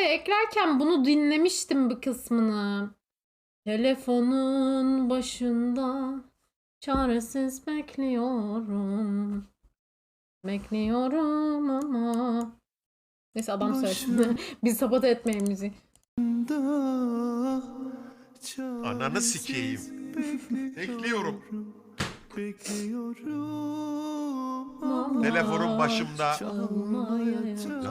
eklerken bunu dinlemiştim bir kısmını. Telefonun başında çaresiz bekliyorum. Bekliyorum ama. Neyse adam söylesin. Biz sabote etmeyelim müziği. Ananı sikeyim. Bekliyorum. Mama, Telefonun başımda. çalmayacak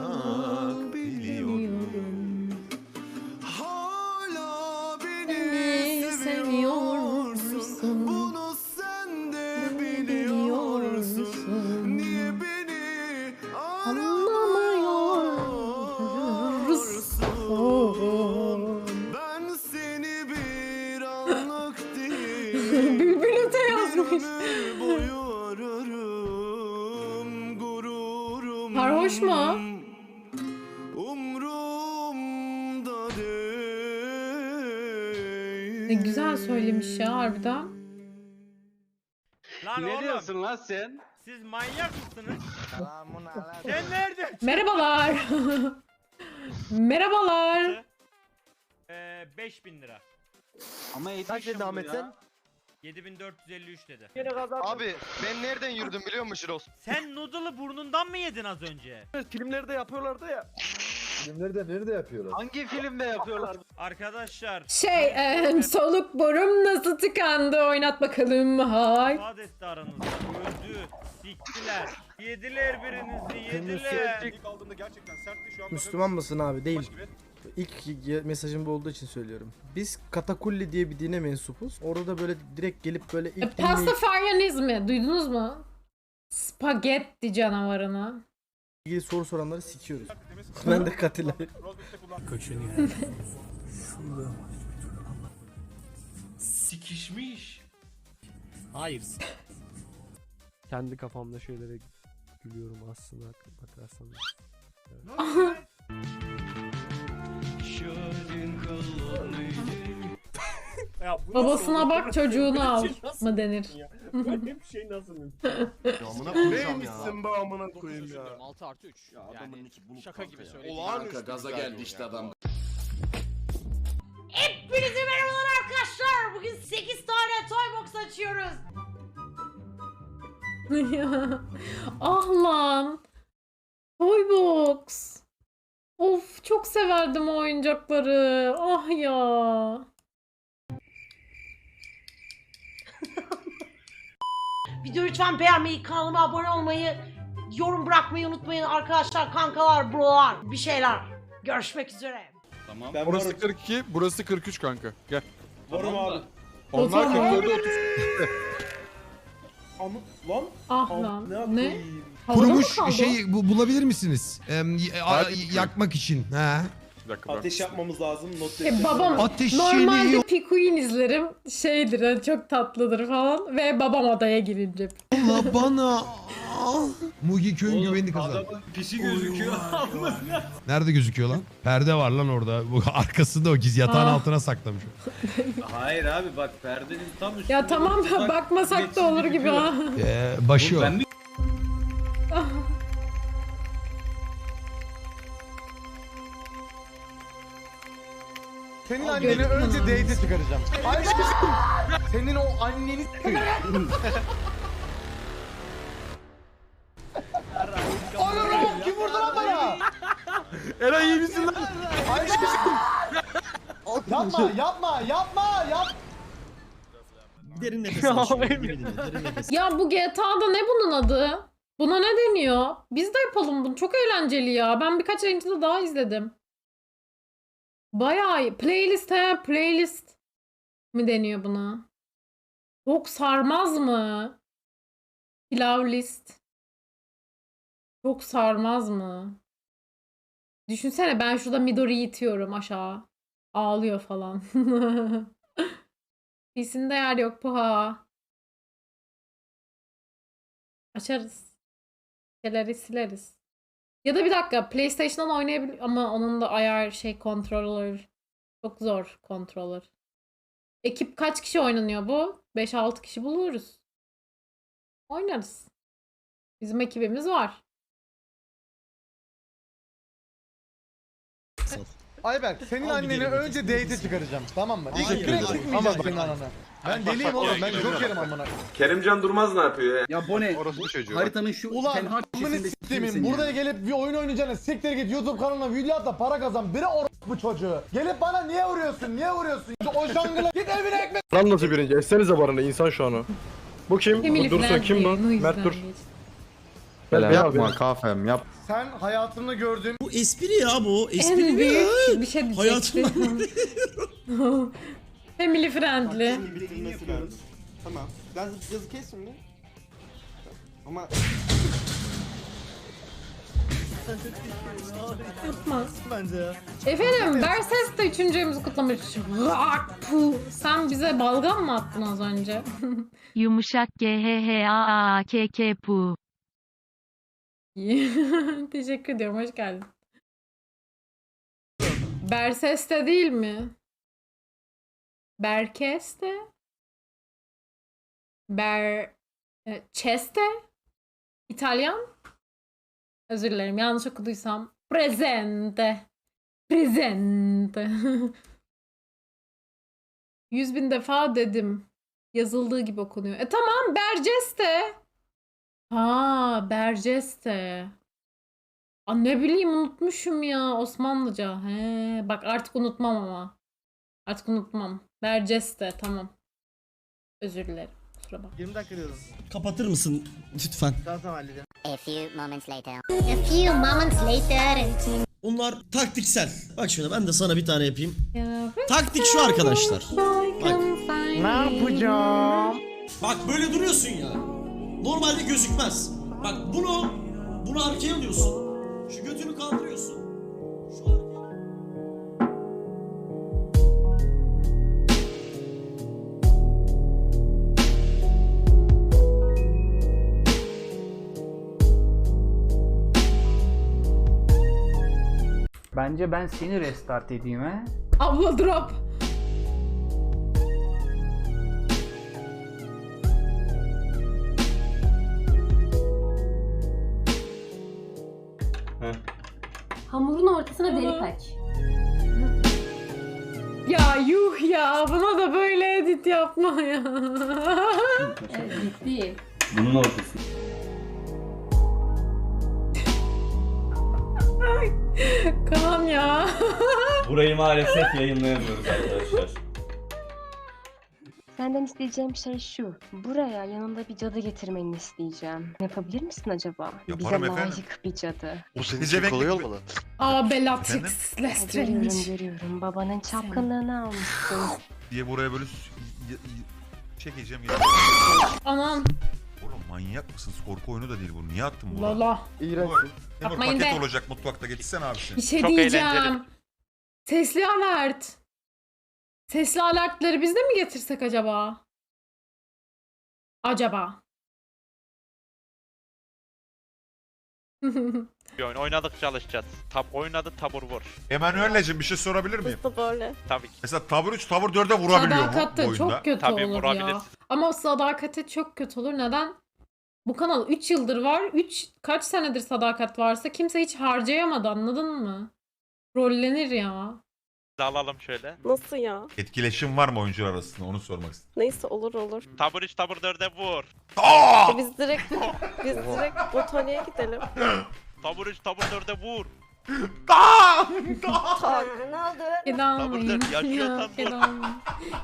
Bunu sen de biliyorsun. Niye beni anlamıyorsun Ben seni bir anlık değil Bülbül öte yazmış. boyu ararım Gururum Sarhoş mu? Umrumda değil Ne güzel söylemiş ya harbiden. Lan Ne oğlum diyorsun lan sen? siz manyak mısınız? Sen nerede? Merhabalar. Merhabalar. Ee, 5000 lira. Ama Kaç dedi Ahmet sen? 7453 dedi. Abi ben nereden yürüdüm biliyor musun Jiros? Sen noodle'ı burnundan mı yedin az önce? Filmlerde yapıyorlardı ya. Filmlerde nerede yapıyorlar? Hangi filmde yapıyorlar? Arkadaşlar Şey, em, soluk borum nasıl tıkandı oynat bakalım. Hay. Etti aranızda. Öldü. Siktiler. Yediler birinizi yediler. İlk gerçekten sertti şu an. Müslüman mısın abi? Değil. İlk ye- mesajım bu olduğu için söylüyorum. Biz Katakulli diye bir dine mensupuz. Orada da böyle direkt gelip böyle E, ilk dinleyip Pastafaryanizmi duydunuz mu? Spagetti canavarını. İlgili soru soranları sikiyoruz. ben de katiller. Sikişmiş. Hayır. Kendi kafamda şeylere gülüyorum aslında bakarsan. Ya bu Babasına bak çocuğunu al mı denir? Böyle bir şey nasıl mümkün? Amına koyacağım ya. Neymişsin be amına koyayım ya 6 artı 3. Yani şaka gibi söyleyeyim. Olağanüstü gaza geldi işte adam. Hepinize merhabalar arkadaşlar. Bugün 8 tane toy box açıyoruz. ah lan. Toy box. Of çok severdim o oyuncakları. Ah ya. Videoyu lütfen beğenmeyi, kanalıma abone olmayı, yorum bırakmayı unutmayın arkadaşlar, kankalar, brolar, bir şeyler. Görüşmek üzere. Tamam. Burası 42 burası 43 kanka gel Varım abi. Onlar Tamam. 44 Ah lan. Ne? Havada mı Kurumuş kaldı şey bu, bulabilir misiniz? Em, y- a- Hadi. yakmak için. Ha. Bir dakika ben. Ateş yapmamız lazım. Not E, babam Ateş normalde. Pikuin izlerim. Şeydir hani çok tatlıdır falan. Ve babam odaya girince. Allah bana. Mugi köyün güvenli kızı. Adamın pisi gözüküyor. Nerede gözüküyor lan? Perde var lan orada. Bu arkasında o giz yatağın Aa. altına saklamış. Hayır abi bak perdenin tam üstünde. Ya tamam Bak, bakmasak da olur gibi ha. Ee, başı o. Ben mi? Senin anneni önce date çıkaracağım. Aşkım. Senin o anneni Oğlum kim vurdu lan bana? Eray iyi misin lan? Aşkım. yapma yapma yapma yap. Derin nefes al şimdi. Yemin ederim, derin nefes. Ya bu GTA'da ne bunun adı? Buna ne deniyor? Biz de yapalım bunu. Çok eğlenceli ya. Ben birkaç yayıncıda daha izledim. Bayağı iyi. Playlist he. Playlist mi deniyor buna? Çok sarmaz mı? Pilav list. Çok sarmaz mı? Düşünsene ben şurada Midori'yi itiyorum aşağı. Ağlıyor falan. İyisinde yer yok puha. Açarız. Şeyleri sileriz. Ya da bir dakika PlayStation'dan oynayabilir ama onun da ayar şey controller çok zor controller. Ekip kaç kişi oynanıyor bu? 5-6 kişi buluruz. Oynarız. Bizim ekibimiz var. Ayberk senin anneni önce date çıkaracağım tamam mı? İlk Hayır, direkt hayır. çıkmayacağım senin anana. Ben deliyim oğlum ben jokerim amına. Kerimcan Durmaz ne yapıyor ya? Ya Bone. Orası bu çocuğu. Haritanın şu Ulan tenha amını köşesinde siktimin burada gelip bir oyun oynayacağına siktir git YouTube kanalına video at da para kazan. Biri bu çocuğu. Gelip bana niye vuruyorsun niye vuruyorsun? O jungle'a git evine ekmek. Lan nasıl birinci? Etsenize barını insan şu an o. Bu kim? Bu Dursun kim bu? Mert Dur. Gel Yapma, kafem yap. Sen hayatımda gördüğüm Bu espri ya bu. En Espri ya. büyük bir şey Hayatımda diyecektim. Family friendly. Tamam. Ben yazı kes şimdi. Ama Yapmaz. bence ya. Efendim Berses de üçüncüyümüzü kutlamış. Sen bize balgam mı attın az önce? Yumuşak G H H A A K K Pu. Teşekkür ediyorum. Hoş geldin. Berseste değil mi? Berkeste? Ber... e, Cheste? İtalyan? Özür dilerim. Yanlış okuduysam. Presente. Presente. Yüz bin defa dedim. Yazıldığı gibi okunuyor. E tamam Berceste. Ha, Berceste. Aa, ne bileyim unutmuşum ya Osmanlıca. He, bak artık unutmam ama. Artık unutmam. Berceste tamam. Özür dilerim. Kusura bak. 20 dakika diyorum. Kapatır mısın lütfen? Daha sonra halledeceğim. A few moments later. A few moments later. Bunlar taktiksel. Bak şimdi ben de sana bir tane yapayım. Ya, Taktik şu arkadaşlar. Bak. Ne yapacağım? Bak böyle duruyorsun ya. Normalde gözükmez. Bak bunu bunu arkaya alıyorsun. Şu götünü kaldırıyorsun. Şu arkaya. Bence ben seni restart edeyim he. Abla drop. Hamurun ortasına delik aç. Ya yuh ya buna da böyle edit yapma ya. Ciddiyim. Bunun ortası. Kaan ya. Burayı maalesef yayınlayamıyoruz arkadaşlar. Senden isteyeceğim şey şu. Buraya yanında bir cadı getirmeni isteyeceğim. Yapabilir misin acaba? Yaparım Bize efendim. layık bir cadı. O senin için kolay olmalı. Aa Bellatrix Lestrange. Görüyorum görüyorum. Babanın çapkınlığını almışsın. diye buraya böyle s- y- y- çekeceğim ya. Anam. Manyak mısınız? Korku oyunu da değil bu. Niye attın bunu? Lala. İğrençsin. Timur Yapmayın paket be. olacak mutfakta geçsene abisi. Bir şey Çok diyeceğim. eğlenceli. Sesli alert. Sesli alertleri biz de mi getirsek acaba? Acaba. Bir oyun oynadık çalışacağız. Tab oynadı tabur vur. Emanuel'cim bir şey sorabilir miyim? Tabii ki. Mesela tavır 3, tavır 4'e vurabiliyor mu Sadakat bu oyunda? çok kötü Tabii olur ya. vurabilirsin. Ama o sadakate çok kötü olur. Neden? Bu kanal 3 yıldır var. 3 kaç senedir sadakat varsa kimse hiç harcayamadı anladın mı? Rollenir ya. Biz alalım şöyle. Nasıl ya? Etkileşim var mı oyuncular arasında onu sormak istedim. Neyse olur olur. Tabur 3 tabur 4'e vur. Aa! E biz direkt biz direkt botaniğe gidelim. Tabur 3 tabur 4'e vur. Tak. Kedi almayın. dört, yaşıyor Ya, tam Kedi bu. almayın.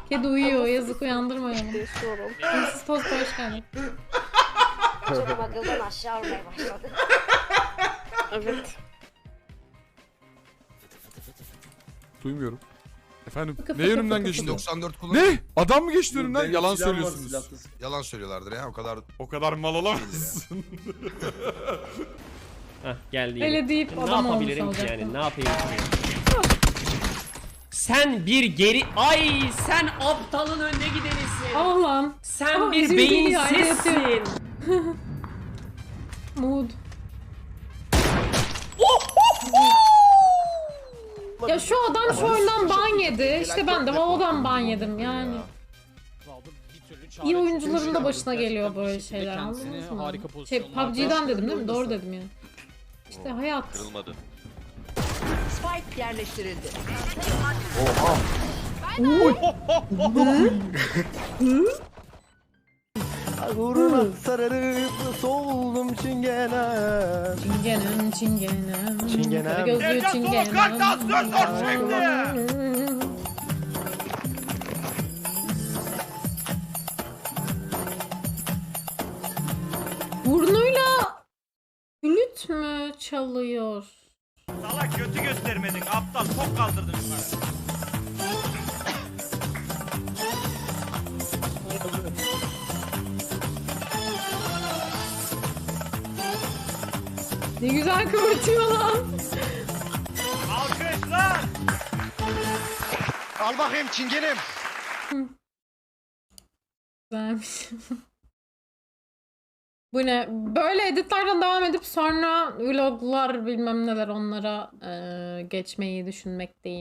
Kedi uyuyor. Yazık uyandırmayalım. Yaşıyorum. Siz toz hoş geldin. Çocuk akıldan aşağı olmaya başladı. Evet. Duymuyorum. Efendim Fıkı ne fıkı önümden fıkı geçti? 94 kullan. Ne? Adam mı geçti önümden? Benim Yalan silahım var, söylüyorsunuz. silahsız. Yalan söylüyorlardır ya o kadar. O kadar mal olamazsın. Heh geldi. Öyle deyip ne adam olmuş yapabilirim ki yani? Ne yapayım ki? Sen bir geri... Ay sen aptalın önde gidenisin. Al lan. Sen Aa, bir ya, beyinsizsin. Mood. ya şu adam şu oyundan ban yedi. İşte ben de Valo'dan ban yedim yani. İyi oyuncuların da başına geliyor böyle şeyler anladınız mı? Şey PUBG'den dedim değil mi? Doğru dedim ya. İşte hayat. Kırılmadı. Spike yerleştirildi. Uğruna sararıp soldum çingene. Çingenem çingenem. Çingenem. Kara gözlü Ercan çingenem. Solokay dansöz ol şimdi. Burnuyla flüt mü çalıyor? Salak kötü göstermedin. Aptal çok kaldırdın yukarı. Ne güzel kıvırtıyor lan. Alkışlar. Al bakayım çingenem. Güzelmiş. Bu ne? Böyle editlerden devam edip sonra vloglar bilmem neler onlara eee, geçmeyi düşünmekteyim.